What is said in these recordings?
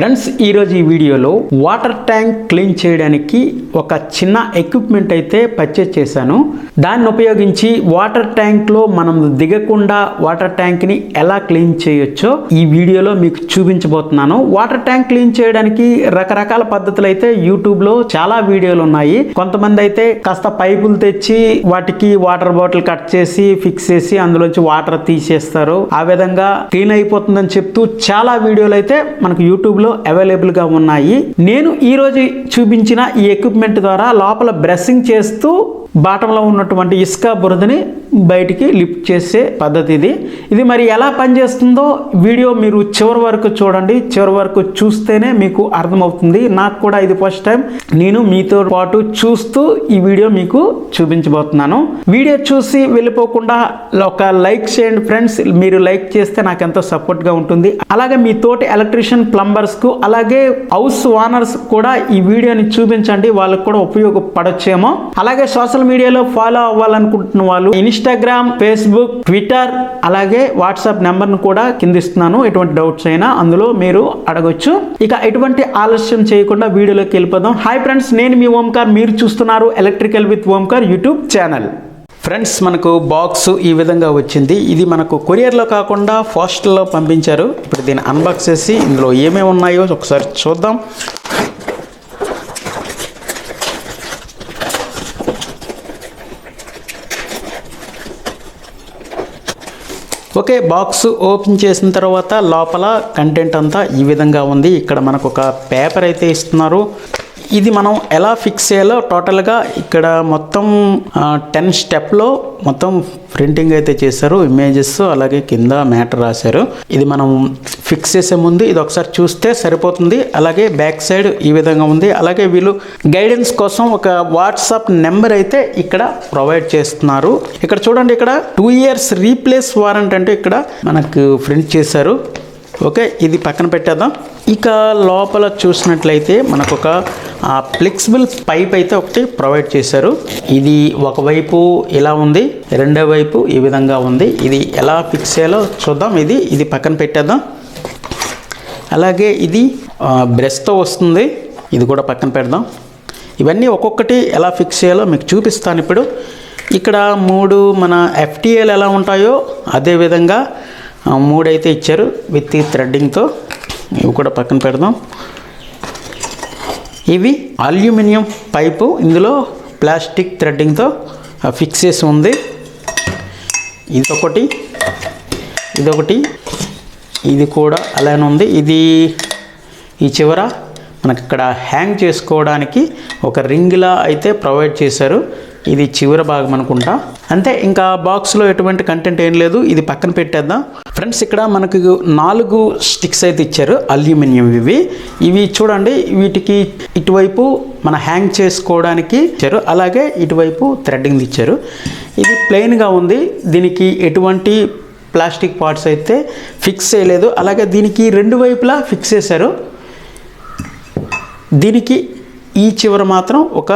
Friends ఈరోజు ఈ వీడియోలో వాటర్ ట్యాంక్ క్లీన్ చేయడానికి ఒక చిన్న ఎక్విప్మెంట్ అయితే పర్చేజ్ చేశాను. దాన్ని ఉపయోగించి వాటర్ ట్యాంక్లో మనం దిగకుండా వాటర్ ట్యాంక్ని ఎలా క్లీన్ చేయొచ్చో ఈ వీడియోలో మీకు చూపించబోతున్నాను. వాటర్ ట్యాంక్ క్లీన్ చేయడానికి రకరకాల పద్ధతులు అయితే యూట్యూబ్లో చాలా వీడియోలు ఉన్నాయి. కొంతమంది అయితే కాస్త పైపులు తెచ్చి వాటికి వాటర్ బాటిల్ కట్ చేసి ఫిక్స్ చేసి అందులోంచి వాటర్ తీసేస్తారు. ఆ విధంగా క్లీన్ అయిపోతుందని చెప్తూ చాలా వీడియోలు అయితే మనకు యూట్యూబ్లో అవైలబుల్గా ఉన్నాయి. నేను ఈ రోజు చూపించిన ఈ ఎక్విప్మెంట్ ద్వారా లోపల బ్రషింగ్ చేస్తూ బాటంలో ఉన్నటువంటి ఇసుక బురదని బయటికి లిఫ్ట్ చేసే పద్ధతి ఇది ఇది మరి ఎలా పనిచేస్తుందో వీడియో మీరు చివరి వరకు చూడండి. చివరి వరకు చూస్తేనే మీకు అర్థమవుతుంది. నాకు కూడా ఇది ఫస్ట్ టైం నేను మీతో పాటు చూస్తూ ఈ వీడియో మీకు చూపించబోతున్నాను. వీడియో చూసి వెళ్ళిపోకుండా ఒక లైక్ చేయండి ఫ్రెండ్స్. మీరు లైక్ చేస్తే నాకు ఎంతో సపోర్ట్గా ఉంటుంది. అలాగే మీ తోటి ఎలక్ట్రీషియన్ ప్లంబర్స్కు అలాగే హౌస్ ఓనర్స్ కూడా ఈ వీడియోని చూపించండి. వాళ్ళకు కూడా ఉపయోగపడొచ్చేమో. అలాగే సోషల్ మీడియాలో ఫాలో అవ్వాలనుకుంటున్న వాళ్ళు ఇన్స్టాగ్రామ్ ఫేస్బుక్ ట్విట్టర్ అలాగే వాట్సాప్ నెంబర్ను కూడా కిందిస్తున్నాను. ఎటువంటి డౌట్స్ అయినా అందులో మీరు అడగొచ్చు. ఇక ఎటువంటి ఆలస్యం చేయకుండా వీడియోలోకి వెళ్ళిపోదాం. హాయ్ ఫ్రెండ్స్ నేను మీ ఓంకార్. మీరు చూస్తున్నారు electrical with Omkar YouTube channel friends మనకు బాక్స్ ఈ విధంగా వచ్చింది. ఇది మనకు కొరియర్లో కాకుండా పోస్టల్లో పంపించారు. ఇప్పుడు దీన్ని అన్బాక్స్ చేసి ఇందులో ఏమేమి ఉన్నాయో ఒకసారి చూద్దాం. ఓకే బాక్స్ ఓపెన్ చేసిన తర్వాత లోపల కంటెంట్ అంతా ఈ విధంగా ఉంది. ఇక్కడ మనకు ఒక పేపర్ అయితే ఇస్తున్నారు. ఇది మనం ఎలా ఫిక్స్ చేయాలో టోటల్గా ఇక్కడ మొత్తం టెన్ స్టెప్లో మొత్తం ప్రింటింగ్ అయితే చేశారు ఇమేజెస్ అలాగే కింద మ్యాటర్ రాశారు. ఇది మనం ఫిక్స్ చేసే ముందు ఇది ఒకసారి చూస్తే సరిపోతుంది. అలాగే బ్యాక్ సైడ్ ఈ విధంగా ఉంది. అలాగే వీళ్ళు గైడెన్స్ కోసం ఒక వాట్సాప్ నెంబర్ అయితే ఇక్కడ ప్రొవైడ్ చేస్తున్నారు. ఇక్కడ చూడండి ఇక్కడ టూ ఇయర్స్ రీప్లేస్ వారంట్ అంటే ఇక్కడ మనకు ప్రింట్ చేశారు. ఓకే ఇది పక్కన పెట్టేద్దాం. ఇక లోపల చూసినట్లయితే మనకు ఆ ఫ్లెక్సిబుల్ పైప్ అయితే ఒకటి ప్రొవైడ్ చేశారు. ఇది ఒకవైపు ఇలా ఉంది రెండో వైపు ఈ విధంగా ఉంది. ఇది ఎలా ఫిక్స్ చేయాలో చూద్దాం. ఇది ఇది పక్కన పెట్టేద్దాం. అలాగే ఇది బ్రష్తో వస్తుంది. ఇది కూడా పక్కన పెడదాం. ఇవన్నీ ఒక్కొక్కటి ఎలా ఫిక్స్ చేయాలో మీకు చూపిస్తాను ఇప్పుడు. ఇక్కడ మూడు మన ఎఫ్టీఏలు ఎలా ఉంటాయో అదేవిధంగా మూడైతే ఇచ్చారు విత్ థ్రెడ్డింగ్తో. ఇవి కూడా పక్కన పెడదాం. ఇవి అల్యూమినియం పైపు ఇందులో ప్లాస్టిక్ థ్రెడ్డింగ్తో ఫిక్స్ చేసి ఉంది. ఇదొకటి. ఇదొకటి. ఇది కూడా అలానే ఉంది. ఇది ఈ చివర మనకి ఇక్కడ హ్యాంగ్ చేసుకోవడానికి ఒక రింగ్లా అయితే ప్రొవైడ్ చేశారు. ఇది చివరి భాగం అనుకుంటా. అంతే ఇంకా బాక్స్లో ఎటువంటి కంటెంట్ ఏం లేదు ఇది పక్కన పెట్టేద్దాం. ఫ్రెండ్స్ ఇక్కడ మనకు నాలుగు స్టిక్స్ అయితే ఇచ్చారు అల్యూమినియం ఇవి. ఇవి చూడండి వీటికి ఇటువైపు మన హ్యాంగ్ చేసుకోవడానికి ఇచ్చారు అలాగే ఇటువైపు థ్రెడ్డింగ్ ఇచ్చారు. ఇది ప్లెయిన్గా ఉంది దీనికి ఎటువంటి ప్లాస్టిక్ పార్ట్స్ అయితే ఫిక్స్ చేయలేదు అలాగే దీనికి రెండు వైపులా ఫిక్స్ చేశారు. దీనికి ఈ చివర మాత్రం ఒక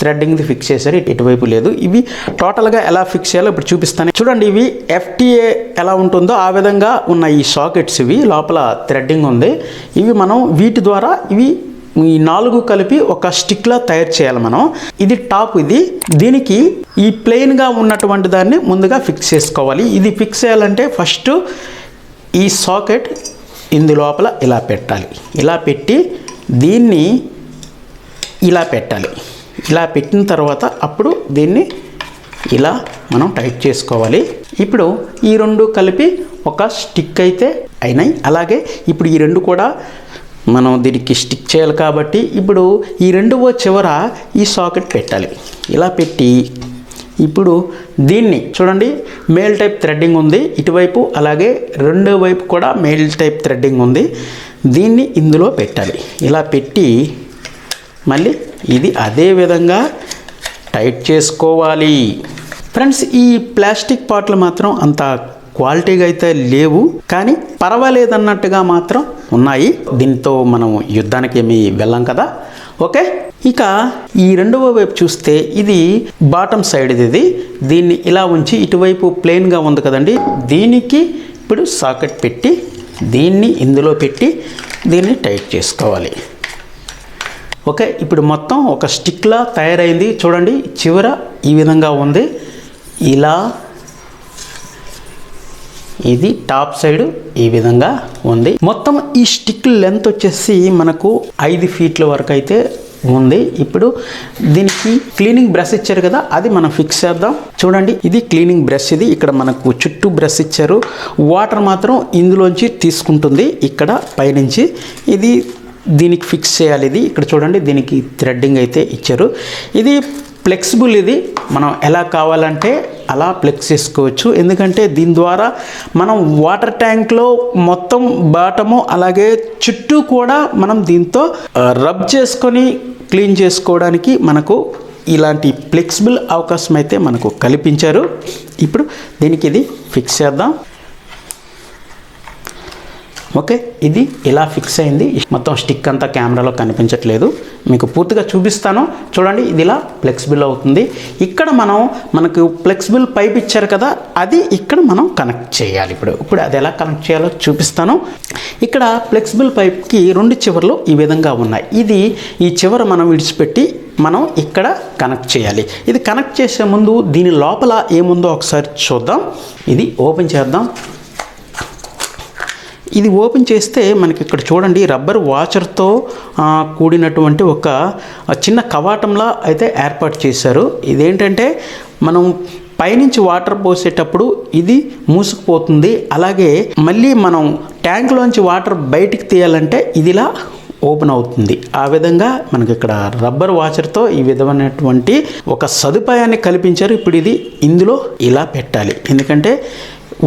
థ్రెడ్డింగ్ది ఫిక్స్ చేశారు. ఇటు ఇటువైపు లేదు. ఇవి టోటల్గా ఎలా ఫిక్స్ చేయాలో ఇప్పుడు చూపిస్తాను. చూడండి ఇవి ఎఫ్టీఏ ఎలా ఉంటుందో ఆ విధంగా ఉన్న ఈ సాకెట్స్ ఇవి. లోపల థ్రెడ్డింగ్ ఉంది. ఇవి మనం వీటి ద్వారా ఇవి ఈ నాలుగు కలిపి ఒక స్టిక్లా తయారు చేయాలి మనం. ఇది టాప్ ఇది. దీనికి ఈ ప్లెయిన్గా ఉన్నటువంటి దాన్ని ముందుగా ఫిక్స్ చేసుకోవాలి. ఇది ఫిక్స్ చేయాలంటే ఫస్ట్ ఈ సాకెట్ ఇందు లోపల ఇలా పెట్టాలి. ఇలా పెట్టి దీన్ని ఇలా పెట్టాలి. ఇలా పెట్టిన తర్వాత అప్పుడు దీన్ని ఇలా మనం టైట్ చేసుకోవాలి. ఇప్పుడు ఈ రెండు కలిపి ఒక స్టిక్ అయితే అయినాయి. అలాగే ఇప్పుడు ఈ రెండు కూడా మనం దీనికి స్టిక్ చేయాలి కాబట్టి ఇప్పుడు ఈ రెండవ చివర ఈ సాకెట్ పెట్టాలి. ఇలా పెట్టి ఇప్పుడు దీన్ని చూడండి మేల్ టైప్ థ్రెడ్డింగ్ ఉంది. ఇటువైపు అలాగే రెండో వైపు కూడా మేల్ టైప్ థ్రెడ్డింగ్ ఉంది. దీన్ని ఇందులో పెట్టాలి. ఇలా పెట్టి మళ్ళీ ఇది అదే విధంగా టైట్ చేసుకోవాలి. ఫ్రెండ్స్ ఈ ప్లాస్టిక్ పాటలు మాత్రం అంత క్వాలిటీగా అయితే లేవు కానీ పర్వాలేదన్నట్టుగా మాత్రం ఉన్నాయి. దీంతో మనం యుద్ధానికి ఏమి వెళ్ళాం కదా? ఓకే? ఇక ఈ రెండవ వైపు చూస్తే ఇది బాటమ్ సైడ్ ఇది. దీన్ని ఇలా ఉంచి ఇటువైపు ప్లెయిన్గా ఉంది కదండి. దీనికి ఇప్పుడు సాకెట్ పెట్టి దీన్ని ఇందులో పెట్టి దీన్ని టైట్ చేసుకోవాలి. ఓకే ఇప్పుడు మొత్తం ఒక స్టిక్లా తయారైంది. చూడండి చివర ఈ విధంగా ఉంది. ఇలా ఇది టాప్ సైడ్ ఈ విధంగా ఉంది. మొత్తం ఈ స్టిక్ లెంత్ వచ్చేసి మనకు ఐదు ఫీట్ల వరకు అయితే ఉంది. ఇప్పుడు దీనికి క్లీనింగ్ బ్రష్ ఇచ్చారు కదా అది మనం ఫిక్స్ చేద్దాం. చూడండి ఇది క్లీనింగ్ బ్రష్ ఇది. ఇక్కడ మనకు చుట్టూ బ్రష్ ఇచ్చారు. వాటర్ మాత్రం ఇందులోంచి తీసుకుంటుంది. ఇక్కడ పైనుంచి ఇది దీనికి ఫిక్స్ చేయాలి ఇది. ఇక్కడ చూడండి దీనికి థ్రెడ్డింగ్ అయితే ఇచ్చారు. ఇది ఫ్లెక్సిబుల్ ఇది. మనం ఎలా కావాలంటే అలా ఫ్లెక్స్ చేసుకోవచ్చు. ఎందుకంటే దీని ద్వారా మనం వాటర్ ట్యాంక్లో మొత్తం బాటము అలాగే చుట్టూ కూడా మనం దీంతో రబ్ చేసుకొని క్లీన్ చేసుకోవడానికి మనకు ఇలాంటి ఫ్లెక్సిబుల్ అవకాశం అయితే మనకు కల్పించారు. ఇప్పుడు దీనికి ఇది ఫిక్స్ చేద్దాం. ఓకే? ఇది ఇలా ఫిక్స్ అయింది. మొత్తం స్టిక్ అంతా కెమెరాలో కనిపించట్లేదు. మీకు పూర్తిగా చూపిస్తాను. చూడండి ఇది ఇలా ఫ్లెక్సిబుల్ అవుతుంది. ఇక్కడ మనం మనకు ఫ్లెక్సిబుల్ పైప్ ఇచ్చారు కదా అది ఇక్కడ మనం కనెక్ట్ చేయాలి. ఇప్పుడు ఇప్పుడు అది ఎలా కనెక్ట్ చేయాలో చూపిస్తాను. ఇక్కడ ఫ్లెక్సిబుల్ పైప్కి రెండు చివర్లు ఈ విధంగా ఉన్నాయి. ఇది ఈ చివర మనం విడిచిపెట్టి మనం ఇక్కడ కనెక్ట్ చేయాలి. ఇది కనెక్ట్ చేసే ముందు దీని లోపల ఏముందో ఒకసారి చూద్దాం. ఇది ఓపెన్ చేద్దాం. ఇది ఓపెన్ చేస్తే మనకి ఇక్కడ చూడండి రబ్బర్ వాచర్తో కూడినటువంటి ఒక చిన్న కవాటంలా అయితే ఏర్పాటు చేశారు. ఇదేంటంటే మనం పైనుంచి వాటర్ పోసేటప్పుడు ఇది మూసుకుపోతుంది. అలాగే మళ్ళీ మనం ట్యాంక్లోంచి వాటర్ బయటికి తీయాలంటే ఇదిలా ఓపెన్ అవుతుంది. ఆ విధంగా మనకి ఇక్కడ రబ్బర్ వాచర్తో ఈ విధమైనటువంటి ఒక సదుపాయాన్ని కల్పించారు. ఇప్పుడు ఇది ఇందులో ఇలా పెట్టాలి. ఎందుకంటే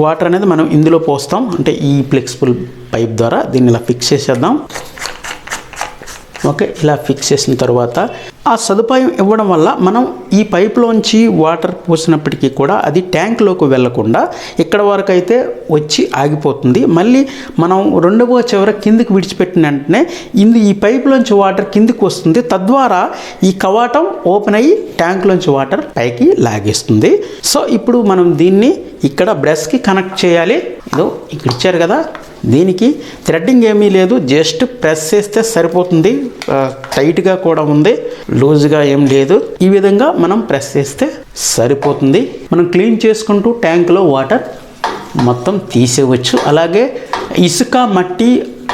వాటర్ అనేది మనం ఇందులో పోస్తాం. అంటే ఈ ఫ్లెక్సిబుల్ పైప్ ద్వారా దీన్ని ఇలా ఫిక్స్ చేసేద్దాం. ఓకే ఇలా ఫిక్స్ చేసిన తర్వాత ఆ సదుపాయం ఇవ్వడం వల్ల మనం ఈ పైప్లోంచి వాటర్ పోసినప్పటికీ కూడా అది ట్యాంక్లోకి వెళ్ళకుండా ఇక్కడ వరకు అయితే వచ్చి ఆగిపోతుంది. మళ్ళీ మనం రెండవ చివర కిందికి విడిచిపెట్టిన వెంటనే ఇందు ఈ పైప్లోంచి వాటర్ కిందికి వస్తుంది. తద్వారా ఈ కవాటం ఓపెన్ అయ్యి ట్యాంక్లోంచి వాటర్ పైకి లాగేస్తుంది. సో ఇప్పుడు మనం దీన్ని ఇక్కడ బ్రష్కి కనెక్ట్ చేయాలి. ఇదో ఇక్కడ ఇచ్చారు కదా. దీనికి థ్రెడ్డింగ్ ఏమీ లేదు. జస్ట్ ప్రెస్ చేస్తే సరిపోతుంది. టైట్గా కూడా ఉంది. లూజ్గా ఏం లేదు. ఈ విధంగా మనం ప్రెస్ చేస్తే సరిపోతుంది. మనం క్లీన్ చేసుకుంటూ ట్యాంక్లో వాటర్ మొత్తం తీసేయవచ్చు. అలాగే ఇసుక మట్టి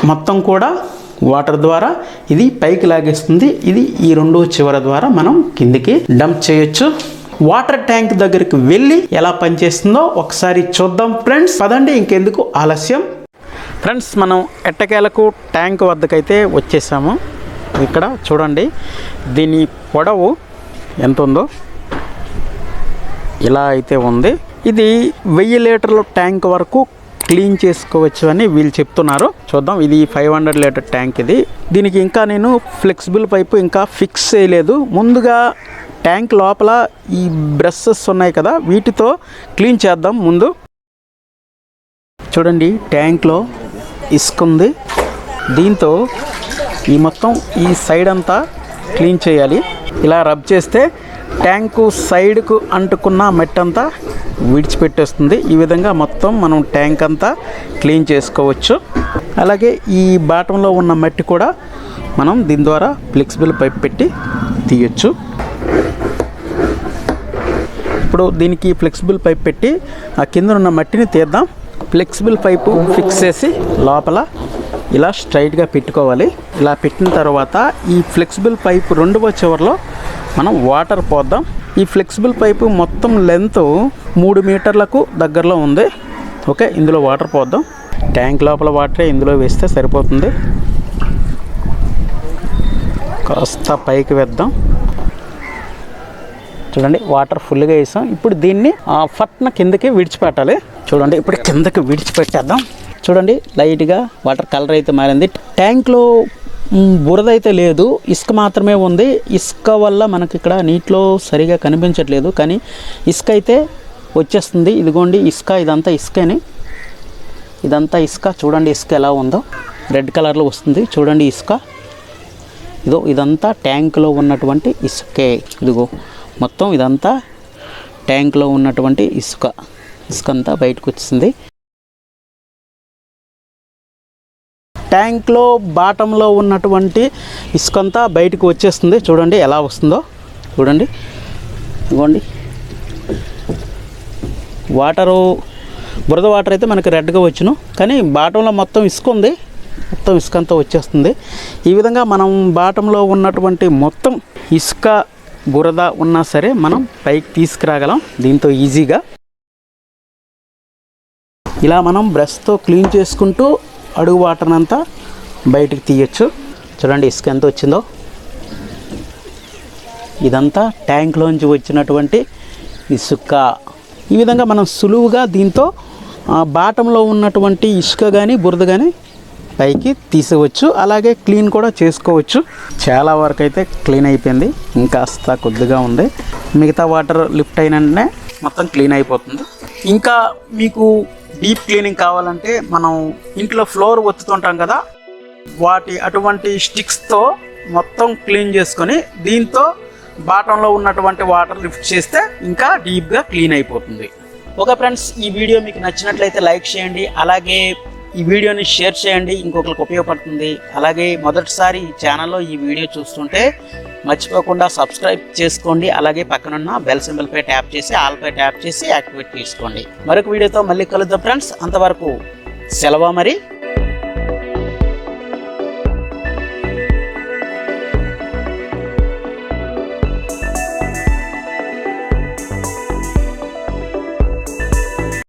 మొత్తం కూడా వాటర్ ద్వారా ఇది పైకి లాగేస్తుంది. ఇది ఈ రెండో చివర ద్వారా మనం కిందికి డంప్ చేయొచ్చు. వాటర్ ట్యాంక్ దగ్గరికి వెళ్ళి ఎలా పనిచేస్తుందో ఒకసారి చూద్దాం ఫ్రెండ్స్. పదండి ఇంకెందుకు ఆలస్యం. ఫ్రెండ్స్ మనం ఎట్టకేలకు ట్యాంక్ వద్దకైతే వచ్చేసాము. ఇక్కడ చూడండి దీని పొడవు ఎంత ఉందో ఇలా అయితే ఉంది. ఇది వెయ్యి లీటర్ల ట్యాంక్ వరకు క్లీన్ చేసుకోవచ్చు అని వీళ్ళు చెప్తున్నారు. చూద్దాం ఇది ఫైవ్ హండ్రెడ్ లీటర్ ట్యాంక్ ఇది. దీనికి ఇంకా నేను ఫ్లెక్సిబుల్ పైపు ఇంకా ఫిక్స్ చేయలేదు. ముందుగా ట్యాంక్ లోపల ఈ బ్రషెస్ ఉన్నాయి కదా వీటితో క్లీన్ చేద్దాం ముందు. చూడండి ట్యాంక్లో ఇసుకుంది దీంతో ఈ మొత్తం ఈ సైడ్ అంతా క్లీన్ చేయాలి. ఇలా రబ్ చేస్తే ట్యాంకు సైడ్కు అంటుకున్న మెట్టంతా అంతా విడిచిపెట్టేస్తుంది. ఈ విధంగా మొత్తం మనం ట్యాంక్ అంతా క్లీన్ చేసుకోవచ్చు. అలాగే ఈ బాటంలో ఉన్న మట్టి కూడా మనం దీని ద్వారా ఫ్లెక్సిబుల్ పైప్ పెట్టి తీయచ్చు. ఇప్పుడు దీనికి ఫ్లెక్సిబుల్ పైప్ పెట్టి ఆ కింద ఉన్న మట్టిని తీద్దాం. ఫ్లెక్సిబుల్ పైపు ఫిక్స్ చేసి లోపల ఇలా స్ట్రైట్గా పెట్టుకోవాలి. ఇలా పెట్టిన తర్వాత ఈ ఫ్లెక్సిబుల్ పైప్ రెండవ చివరిలో మనం వాటర్ పోద్దాం. ఈ ఫ్లెక్సిబుల్ పైపు మొత్తం లెంత్ మూడు మీటర్లకు దగ్గరలో ఉంది. ఓకే ఇందులో వాటర్ పోద్దాం. ట్యాంక్ లోపల వాటరే ఇందులో వేస్తే సరిపోతుంది. కాస్త పైకి వేద్దాం. చూడండి వాటర్ ఫుల్గా వేసాం. ఇప్పుడు దీన్ని ఆ, ఫట్న కిందకి విడిచిపెట్టాలి. చూడండి ఇప్పుడు కిందకి విడిచిపెట్టేద్దాం. చూడండి లైట్గా వాటర్ కలర్ అయితే మారింది. ట్యాంక్లో బురద అయితే లేదు. ఇసుక మాత్రమే ఉంది. ఇసుక వల్ల మనకి ఇక్కడ నీటిలో సరిగా కనిపించట్లేదు. కానీ ఇసుక అయితే వచ్చేస్తుంది. ఇదిగోండి ఇసుక ఇదంతా ఇసుకని. ఇదంతా ఇసుక. చూడండి ఇసుక ఎలా ఉందో. రెడ్ కలర్లో వస్తుంది. చూడండి ఇసుక. ఇదో ఇదంతా ట్యాంక్లో ఉన్నటువంటి ఇసుకే. ఇదిగో. మొత్తం ఇదంతా ట్యాంక్లో ఉన్నటువంటి ఇసుక. ఇసుక అంతా బయటకు వచ్చింది ట్యాంక్లో బాటంలో ఉన్నటువంటి ఇసుక అంతా బయటకు వచ్చేస్తుంది. చూడండి ఎలా వస్తుందో. చూడండి. ఇవ్వండి వాటరు బురద వాటర్ అయితే మనకి రెడ్గా వచ్చును. కానీ బాటంలో మొత్తం ఇసుక ఉంది. మొత్తం ఇసుక అంతా వచ్చేస్తుంది. ఈ విధంగా మనం బాటంలో ఉన్నటువంటి మొత్తం ఇసుక బురద ఉన్నా సరే మనం పైకి తీసుకురాగలం. దీంతో ఈజీగా. ఇలా మనం బ్రష్తో క్లీన్ చేసుకుంటూ అడుగు వాటర్నంతా బయటికి తీయచ్చు. చూడండి ఇసుక ఎంత వచ్చిందో. ఇదంతా ట్యాంక్లోంచి వచ్చినటువంటి ఇసుక. ఈ విధంగా మనం సులువుగా దీంతో బాటంలో ఉన్నటువంటి ఇసుక కానీ బురద కానీ పైకి తీసేవచ్చు అలాగే క్లీన్ కూడా చేసుకోవచ్చు. చాలా వరకు అయితే క్లీన్ అయిపోయింది. ఇంకాస్త కొద్దిగా ఉంది. మిగతా వాటర్ లిఫ్ట్ అయిన వెంటనే మొత్తం క్లీన్ అయిపోతుంది. ఇంకా మీకు డీప్ క్లీనింగ్ కావాలంటే మనం ఇంట్లో ఫ్లోర్ ఒత్తుతుంటాం కదా వాటి అటువంటి స్టిక్స్తో మొత్తం క్లీన్ చేసుకొని దీంతో బాటంలో ఉన్నటువంటి వాటర్ లిఫ్ట్ చేస్తే ఇంకా డీప్గా క్లీన్ అయిపోతుంది. ఓకే ఫ్రెండ్స్ ఈ వీడియో మీకు నచ్చినట్లయితే లైక్ చేయండి. అలాగే ఈ వీడియోని షేర్ చేయండి ఇంకొకరికి ఉపయోగపడుతుంది. అలాగే మొదటిసారి ఈ ఛానల్లో ఈ వీడియో చూస్తుంటే మర్చిపోకుండా సబ్స్క్రైబ్ చేసుకోండి అలాగే పక్కనున్న బెల్ సింబల్పై ట్యాప్ చేసి ఆల్పై ట్యాప్ చేసి యాక్టివేట్ చేసుకోండి. మరొక వీడియోతో మళ్ళీ కలుద్దాం ఫ్రెండ్స్. అంతవరకు సెలవు మరి.